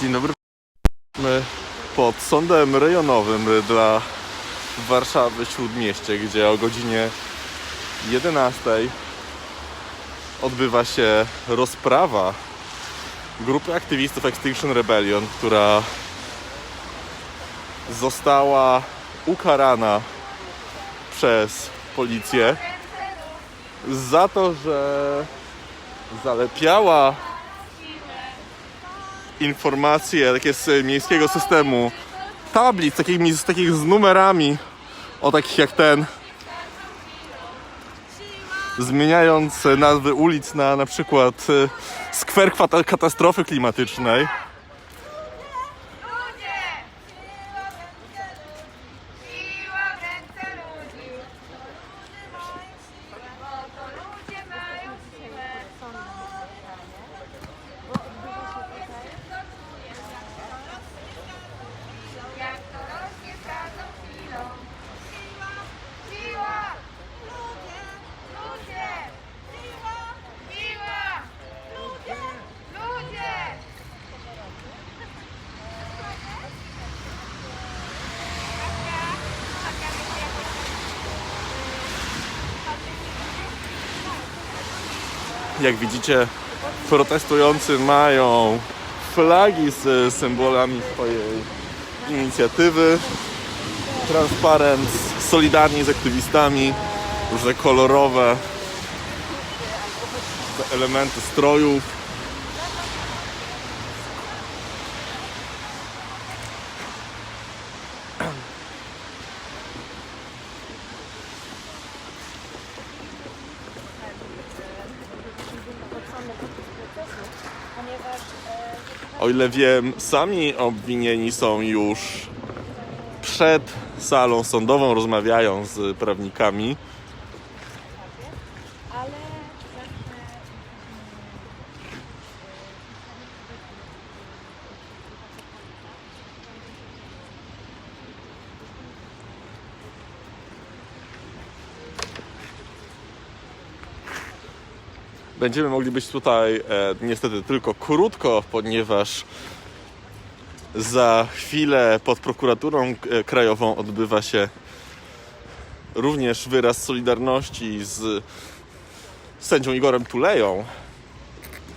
Dzień dobry. My pod sądem rejonowym dla Warszawy Śródmieście, gdzie o godzinie 11 odbywa się rozprawa grupy aktywistów Extinction Rebellion, która została ukarana przez policję za to, że zalepiała informacje takie z miejskiego systemu tablic, takimi, z takich z numerami o takich jak ten zmieniając nazwy ulic na na przykład y, skwer katastrofy klimatycznej jak widzicie protestujący mają flagi z symbolami swojej inicjatywy. Transparent solidarni z aktywistami różne kolorowe elementy strojów O ile wiem, sami obwinieni są już przed salą sądową, rozmawiają z prawnikami. Będziemy mogli być tutaj e, niestety tylko krótko, ponieważ za chwilę pod prokuraturą e, krajową odbywa się również wyraz solidarności z sędzią Igorem Tuleją,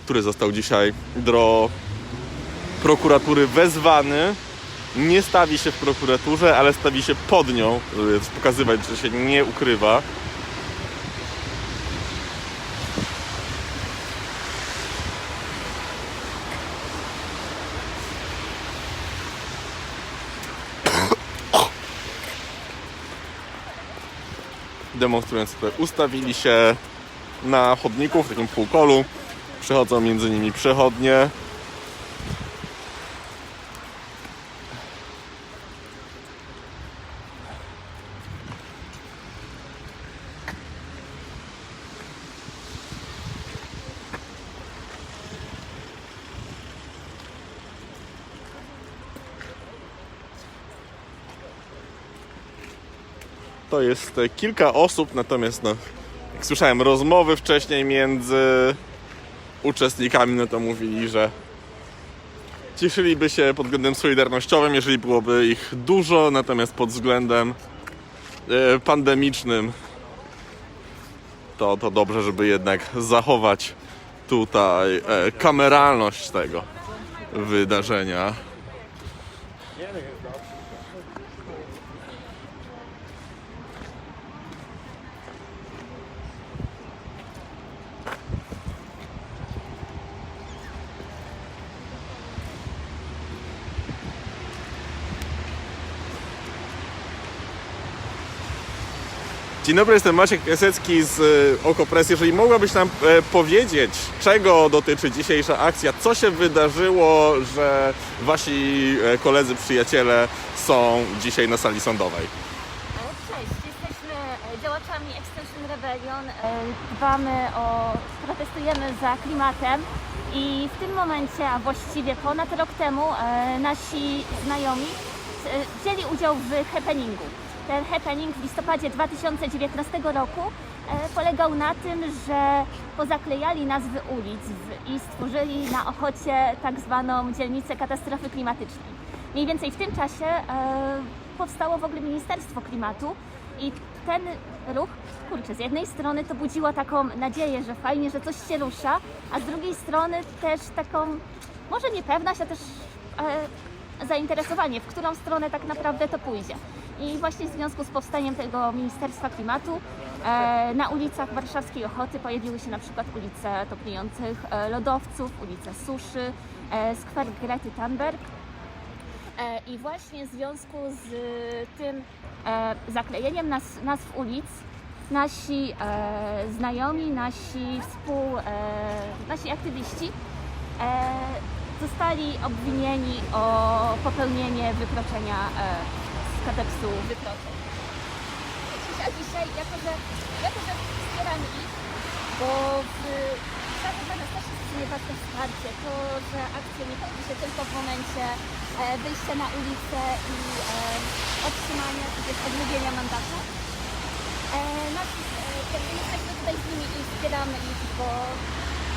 który został dzisiaj do prokuratury wezwany. Nie stawi się w prokuraturze, ale stawi się pod nią, żeby pokazywać, że się nie ukrywa. Demonstrujący tutaj ustawili się na chodniku w takim półkolu. Przechodzą między nimi przechodnie. To jest e, kilka osób, natomiast no, jak słyszałem rozmowy wcześniej między uczestnikami, no to mówili, że cieszyliby się pod względem solidarnościowym, jeżeli byłoby ich dużo, natomiast pod względem e, pandemicznym to, to dobrze, żeby jednak zachować tutaj e, kameralność tego wydarzenia. Dzień dobry, jestem Maciek Piasecki z e, Okopres. Jeżeli mogłabyś nam e, powiedzieć, czego dotyczy dzisiejsza akcja, co się wydarzyło, że wasi e, koledzy, przyjaciele są dzisiaj na sali sądowej? Cześć, jesteśmy działaczami Extension Rebellion. Dbamy o, protestujemy za klimatem i w tym momencie, a właściwie ponad rok temu, nasi znajomi wzięli udział w happeningu. Ten happening w listopadzie 2019 roku e, polegał na tym, że pozaklejali nazwy ulic i stworzyli na Ochocie tak zwaną dzielnicę katastrofy klimatycznej. Mniej więcej w tym czasie e, powstało w ogóle Ministerstwo Klimatu i ten ruch, kurczę, z jednej strony to budziło taką nadzieję, że fajnie, że coś się rusza, a z drugiej strony też taką, może niepewność, a też e, zainteresowanie, w którą stronę tak naprawdę to pójdzie. I właśnie w związku z powstaniem tego Ministerstwa Klimatu e, na ulicach warszawskiej Ochoty pojawiły się na przykład ulice topniejących e, lodowców, ulice Suszy, e, skwer Grety Thunberg. E, I właśnie w związku z tym e, zaklejeniem nas, nazw ulic nasi e, znajomi, nasi współ, e, nasi aktywiści e, zostali obwinieni o popełnienie wykroczenia e, z kodeksu wykroczeń. A dzisiaj, jako że, jako że wspieramy ich, bo w Szafie dla nas też jest w sumie ważne wsparcie, to, że akcja nie kończy się tylko w momencie e, wyjścia na ulicę i e, otrzymania też odmówienia mandatu. E, nas, e, jesteśmy tutaj z nimi i wspieramy ich, bo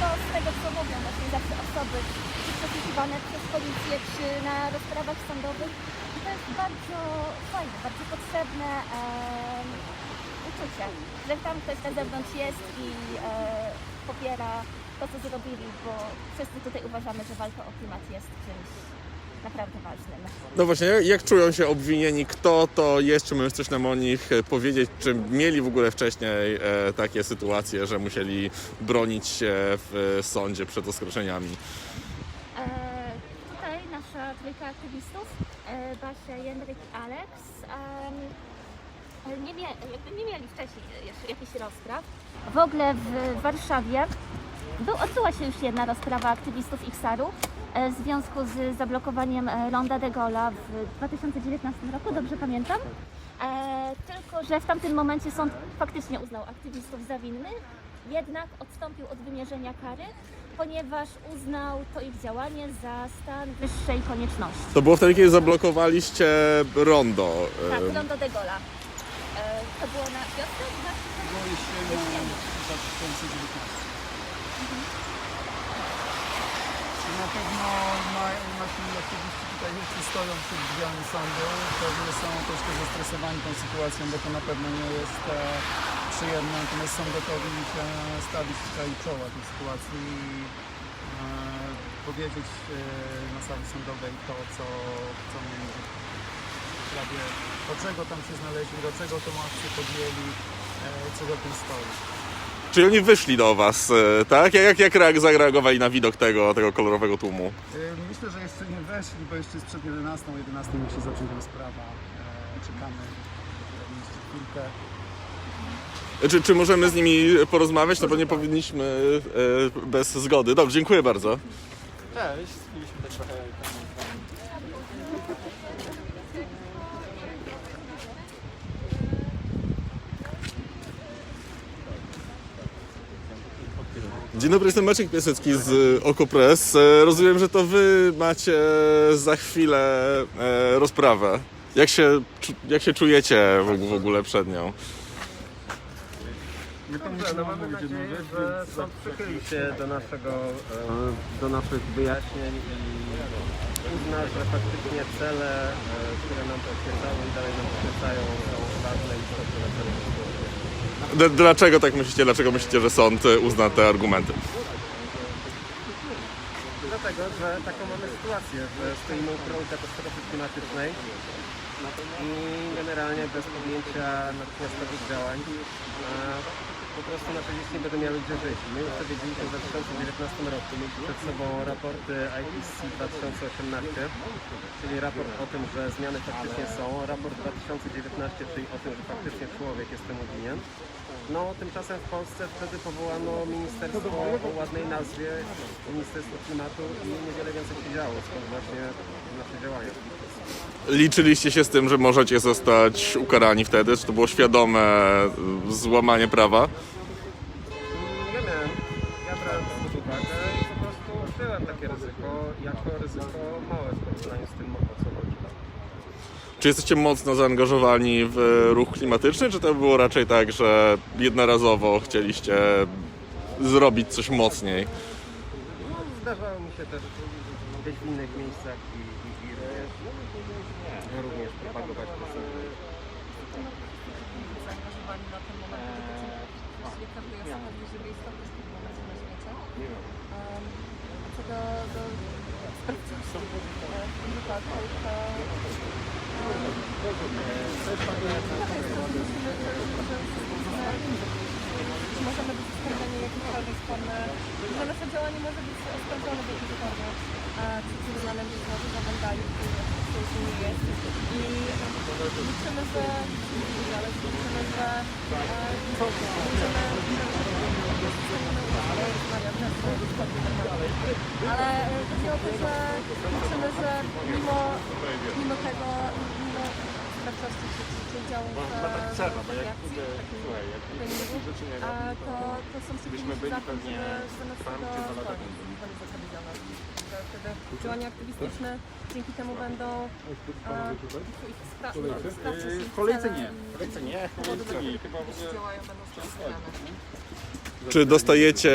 to z tego co mówią właśnie zawsze osoby, czy przesłuchiwane przez policję, czy na rozprawach sądowych, to jest bardzo fajne, bardzo potrzebne e, uczucie, że tam ktoś na zewnątrz jest i e, popiera to, co zrobili, bo wszyscy tutaj uważamy, że walka o klimat jest czymś naprawdę ważnym. No właśnie, jak- czują się obwinieni? Kto to jest? Czy możesz coś nam o nich e, powiedzieć? Czy mieli w ogóle wcześniej e, takie sytuacje, że musieli bronić się w e, sądzie przed oskarżeniami? E, tutaj nasza trójka aktywistów, e, Basia, Jędryk, Alex, em, nie, mie, jakby nie mieli wcześniej jeszcze jakichś rozpraw. W ogóle w Warszawie był, odbyła się już jedna rozprawa aktywistów e, w związku z zablokowaniem e, Ronda de Gola w 2019 roku, dobrze pamiętam. E, tylko, że w tamtym momencie sąd faktycznie uznał aktywistów za winnych, jednak odstąpił od wymierzenia kary, ponieważ uznał to ich działanie za stan wyższej konieczności. To było wtedy, kiedy zablokowaliście rondo. e, Tak, Rondo de Gola. E, to było na wiosnę? Było jesienią 2019. Na pewno na- nasi aktywiści tutaj jeszcze stoją przed drzwiami sądu. Pewnie są troszkę zestresowani tą sytuacją, bo to na pewno nie jest e, przyjemne. Natomiast są gotowi e, stawić tutaj czoła tej sytuacji i e, powiedzieć e, na sali sądowej to, co chcą w sprawie, dlaczego tam się znaleźli, dlaczego tą akcję podjęli, e, co za tym stoi. Czyli oni wyszli do was, e, tak? Jak, jak reag- zareagowali na widok tego, tego kolorowego tłumu? E, Myślę, że jeszcze nie weszli, bo jeszcze jest przed 11, 11 musi zacząć rozprawa. Czekamy jeszcze chwilkę. Czy, czy możemy z nimi porozmawiać? No bo nie powinniśmy e, bez zgody. Dobrze, dziękuję bardzo. Cześć, mieliśmy tak trochę Dzień dobry, jestem Maciek Piasecki z Okopres. E, Rozumiem, że to wy macie za chwilę e, rozprawę. Jak się, jak się czujecie w, w ogóle przed nią? Dobrze, no mamy nadzieję, że sąd więc przychyli się do naszego, e, do naszych wyjaśnień i uzna, że faktycznie cele, e, które nam poświęcały i dalej nam poświęcają są ważne i istotne na celu dlaczego tak myślicie? Dlaczego myślicie, że sąd e, uzna te argumenty? Dlatego, że taką mamy sytuację, że stoimy u progu katastrofy klimatycznej i generalnie bez podjęcia natychmiastowych działań po prostu nasze dzieci nie będą miały gdzie żyć. My już to wiedzieliśmy w 2019 roku. Mieliśmy przed sobą raporty IPCC 2018, czyli raport o tym, że zmiany faktycznie są, raport 2019, czyli o tym, że faktycznie człowiek jest temu winien. No, tymczasem w Polsce wtedy powołano ministerstwo o ładnej nazwie, Ministerstwo Klimatu i niewiele więcej się działo, stąd właśnie nasze działania. Liczyliście się z tym, że możecie zostać ukarani wtedy? Czy to było świadome złamanie prawa? Ja miałem, ja brałem to pod uwagę i po prostu przyjąłem takie ryzyko jako ryzyko małe w porównaniu z tym, o co chodzi. Czy jesteście mocno zaangażowani w ruch klimatyczny, czy to było raczej tak, że jednorazowo chcieliście zrobić coś mocniej? No, zdarzało mi się też być w innych miejscach i, i, i również, również propagować to sobie. zaangażowani na ten moment, świetna to jest pewnie, żeby istotne w tym momencie na świecie. Um, co do, do sprawczości e, w tym wypadku, to możemy być oskarżeni w jakiejkolwiek formie, że nasze działanie może być oskarżone w jakiejś formie, a czy przyznanym być może za wandalizm, to już nie jest. I liczymy, że liczymy, że e, ale e, chodzi o to, że liczymy, że mimo, mimo tego, mimo sprawczości czy, działu w a to, to są zwolnić, zwolnić z odpowiedzialności. Że wtedy działania aktywistyczne dzięki temu będą a, ich spra- W kolejce nie. W kolejce nie. W kolejce nie. działają, będą sprawozdane. Czy dostajecie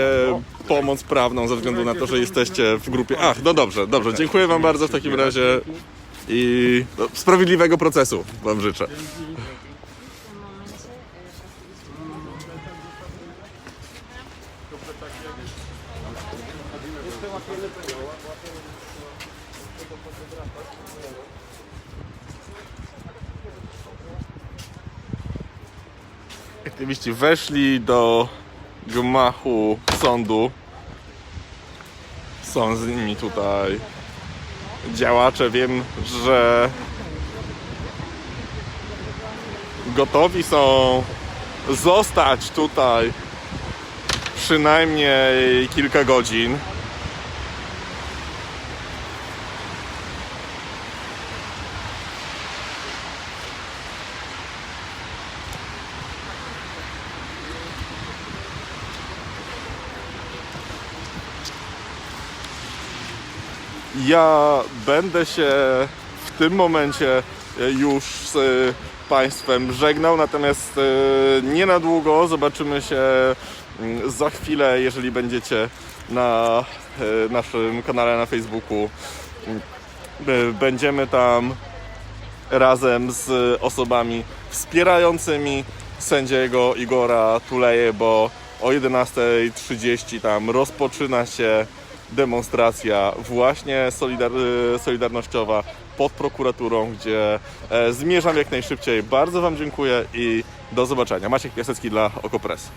pomoc prawną ze względu na to, że jesteście w grupie? Ach, no dobrze, dobrze. Dziękuję Wam bardzo w takim razie i no, sprawiedliwego procesu Wam życzę. Aktywiści weszli do gmachu sądu. Są z nimi tutaj działacze. Wiem, że gotowi są zostać tutaj przynajmniej kilka godzin. Ja będę się w tym momencie e, już z e, Państwem żegnał, natomiast e, nie na długo zobaczymy się mm, za chwilę, jeżeli będziecie na naszym kanale na Facebooku. Mm, Będziemy tam razem z osobami wspierającymi sędziego Igora Tuleje, bo o 11.30 tam rozpoczyna się demonstracja właśnie solidar solidarnościowa pod prokuraturą, gdzie e, zmierzam jak najszybciej. Bardzo Wam dziękuję i do zobaczenia. Maciek Piasecki dla Okopres.